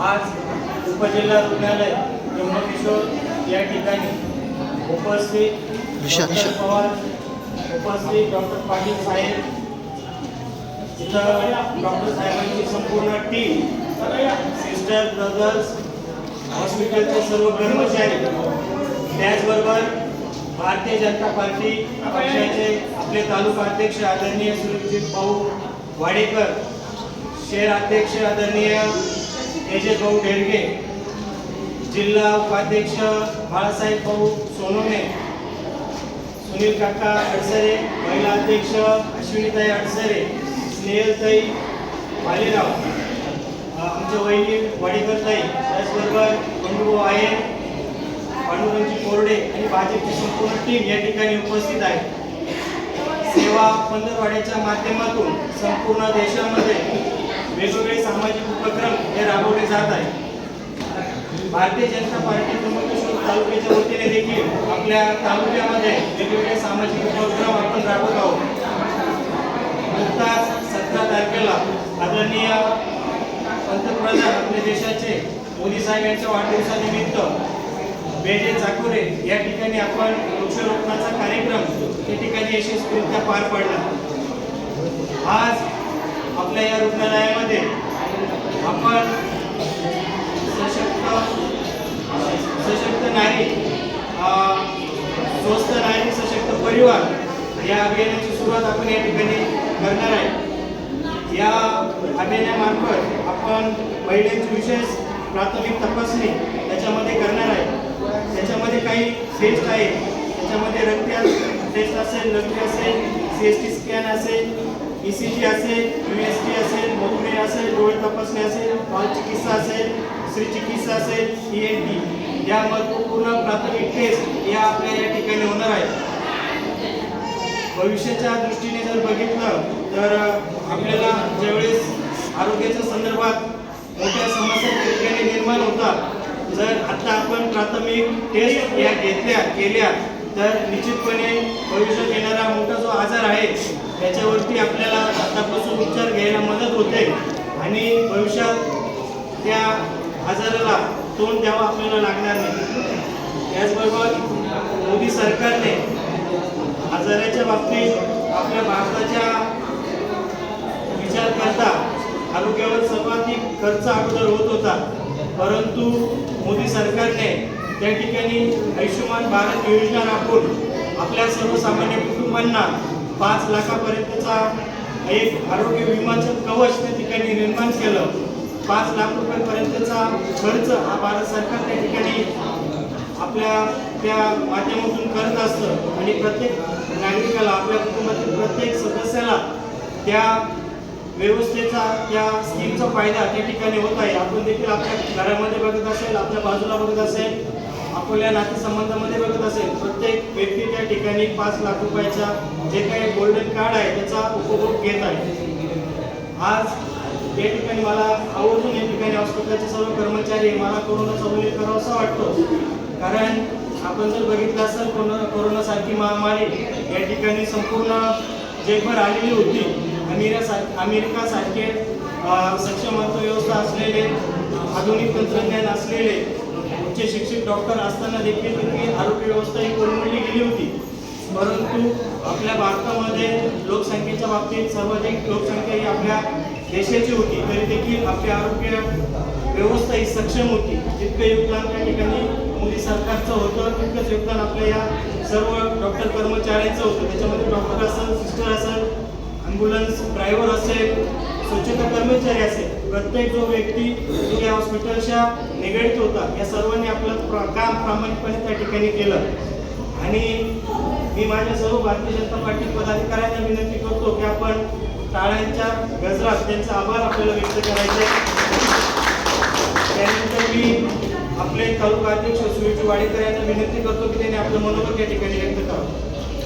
आज उपजिल्हा रुग्णालय त्र्यंबकेश्वर या ठिकाणी उपस्थित पवार उपस्थित डॉक्टर पाटील साहेब इथं डॉक्टर साहेबांची संपूर्ण टीम सिस्टर ब्रदर्स हॉस्पिटलचे सर्व कर्मचारी त्याचबरोबर भारतीय जनता पार्टी पक्षाचे आपले तालुका अध्यक्ष आदरणीय सुरजित भाऊ वाडेकर शहर अध्यक्ष आदरणीय तेजस भाऊ ढेरगे जिल्हा उपाध्यक्ष बाळासाहेब भाऊ सोनवणे सुनील काका अडसरे महिला अध्यक्ष अश्विनीताई अडसरे स्नेहलताई भालेराव आमच्या वहिनी वाडेकरताई त्याचबरोबर बंधू आहे पांडुरंजी कोरडे आणि भाजपची संपूर्ण टीम या ठिकाणी उपस्थित आहे. सेवा पंधरवाड्याच्या माध्यमातून संपूर्ण देशामध्ये वेगवेगळे सामाजिक उपक्रम हे राबवले जात आहे भारतीय जनता पार्टी त्र्यंबकेश्वर तालुक्याच्या वतीने देखील आपल्या तालुक्यामध्ये वेगवेगळे सामाजिक उपक्रम आपण राबवत आहोत. नुकताच सतरा तारखेला आदरणीय पंतप्रधान आपल्या देशाचे मोदी साहेब यांच्या वाढदिवसानिमित्त बेजे चाकुरे या ठिकाणी आपण वृक्षारोपणाचा कार्यक्रम या ठिकाणी यशस्वीरित्या पार पाडला. आज आपल्या या रुग्णालयात आपण सशक्त सशक्त नारी स्वस्त स्वस्थ नारी सशक्त परिवार या अभियानाची सुरुवात आपण या ठिकाणी करणार आहे. या अभियानामार्फत आपण महिलांची विशेष प्राथमिक तपासणी त्याच्यामध्ये करणार आहे. त्याच्यामध्ये काही टेस्ट आहे त्याच्यामध्ये रक्त टेस्ट असेल रक्त असेल सी एस टी स्कॅन असेल ई सी जी असेल यू एस टी असेल मधुमेह असेल डोळे तपासणी असेल बाल चिकित्सा असेल स्त्री चिकित्सा असेल ई एन टी या महत्त्वपूर्ण प्राथमिक टेस्ट या आपल्या या ठिकाणी होणार आहेत. भविष्याच्या दृष्टीने जर बघितलं तर आपल्याला ज्यावेळेस आरोग्याच्या संदर्भात मोठ्या समस्या त्या ठिकाणी निर्माण होतात जर आता आपण प्राथमिक टेस्ट या घेतल्या केल्या तर निश्चितपणे भविष्यात येणारा मोठा जो आजार आहे त्याच्यावरती आपल्याला आतापासून उपचार घ्यायला मदत होते आणि भविष्यात त्या आजाराला तोंड द्यावं आपल्याला लागणार नाही. त्याचबरोबर मोदी सरकारने आजाराच्या बाबतीत आपल्या भारताच्या विचार करता आरोग्यावर सर्वाधिक खर्च अगोदर होत होता. परंतु मोदी सरकारने त्या ठिकाणी आयुष्यमान भारत योजना राबवून आपल्या सर्वसामान्य कुटुंबांना पाच लाखापर्यंतचा एक आरोग्य विमाचं कवच त्या ठिकाणी निर्माण केलं. पाच लाख रुपयापर्यंतचा खर्च हा भारत सरकार त्या ठिकाणी आपल्या त्या माध्यमातून करत असतं. आणि प्रत्येक नागरिकाला आपल्या कुटुंबातील प्रत्येक सदस्याला त्या व्यवस्थेचा त्या स्कीमचा फायदा त्या ठिकाणी होत आहे. आपण देखील आपल्या घरामध्ये बघत असेल आपल्या बाजूला बघत असेल आपल्या नातेसंबंधामध्ये बघत असेल प्रत्येक व्यक्ती त्या ठिकाणी पाच लाख रुपयाचा जे काही गोल्डन कार्ड आहे त्याचा उपभोग घेत आहे. आज या ठिकाणी मला आवर्जून या ठिकाणी हॉस्पिटलचे सर्व कर्मचारी मला कोरोनाचा उल्लेख करावा असा वाटतो. कारण आपण जर बघितलं असेल कोरोना कोरोनासारखी महामारी या ठिकाणी संपूर्ण जगभर आलेली होती. अमेरिका अमेरिकासारखे अं, सक्षम अर्थव्यवस्था असलेले आधुनिक तंत्रज्ञान असलेले उच्च शिक्षित डॉक्टर असताना देखील तिथे आरोग्य व्यवस्था ही कोलमडली गेली होती. परंतु आपल्या भारतामध्ये लोकसंख्येच्या बाबतीत सर्वाधिक लोकसंख्या ही आपल्या देशाची होती. तरी देखील आपली आरोग्य व्यवस्था ही सक्षम होती. जितकं योगदान त्या ठिकाणी मोदी सरकारचं होतं तितकंच योगदान आपल्या या सर्व डॉक्टर कर्मचाऱ्यांचं होतं. त्याच्यामध्ये डॉक्टर असेल सिस्टर असेल ॲम्ब्युलन्स ड्रायव्हर असेल स्वच्छता कर्मचारी असेल प्रत्येक जो व्यक्ती जो या हॉस्पिटलच्या निगडीत होता या सर्वांनी आपलं काम प्रामाणिकपणे त्या ठिकाणी केलं. आणि मी माझ्या सर्व भारतीय जनता पार्टी पदाधिकाऱ्यांना विनंती करतो की आपण टाळ्यांच्या गजरात त्यांचा आभार आपल्याला व्यक्त करायचे त्यानंतर मी आपले तालुका अध्यक्ष सुरेश वाडेकर यांना विनंती करतो की त्यांनी आपलं मनोगत या ठिकाणी व्यक्त करावं.